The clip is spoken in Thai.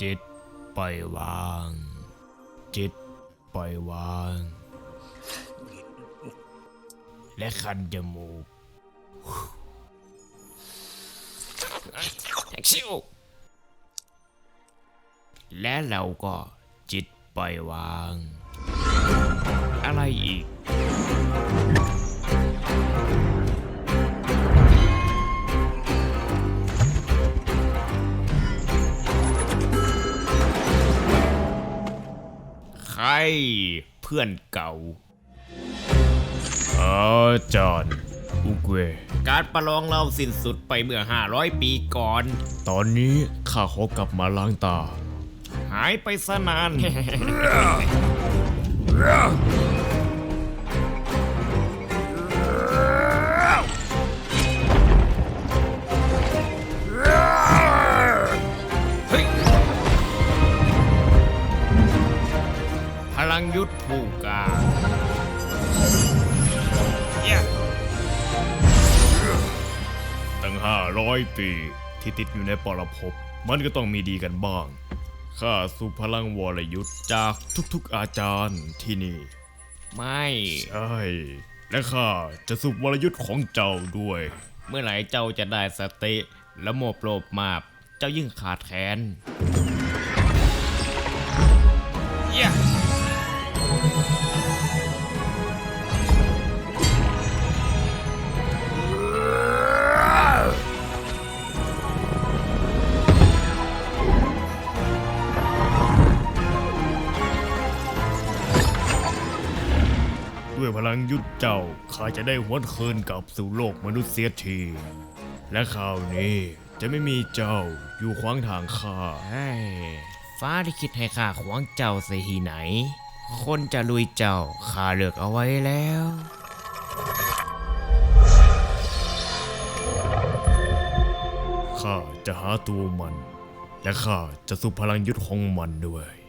จิตปล่อยวาง จิตปล่อยวาง และคันจมูกแท็กซิวและเราก็จิตปล่อยวาง อะไรอีก ร เพื่อนเก่าอาจารย์อุเกวการประลองเราสิ้นสุดไปเมื่อ 500 ปีก่อน ตอนนี้ข้าขอกลับมาล้างตา หายไปซะนาน พลังยุทธผู้กล้าเย้ตั้งห้าร้อยปีที่ติดอยู่ในปรภพมันก็ต้องมีดีกันบ้าง ข้าสุพลังวรยุทธ์จากทุกๆอาจารย์ที่นี่ ไม่ ใช่ และข้าจะสุวรยุทธ์ของเจ้าด้วย เมื่อไหร่เจ้าจะได้สติ และโมบโลบมาบ เจ้ายิ่งขาดแคลนเด้วยพลังยุทธเจ้าข้าจะได้หวนคืนกลับสู่โลกมนุษย์เสียที และคราวนี้จะไม่มีเจ้าอยู่ขวางทางข้าฟ้าที่คิดให้ข้าขวางเจ้าเสียทีไหน คนจะลุยเจ้าข้าเลือกเอาไว้แล้ว ข้าจะหาตัวมัน และข้าจะสู้พลังยุทธของมันด้วย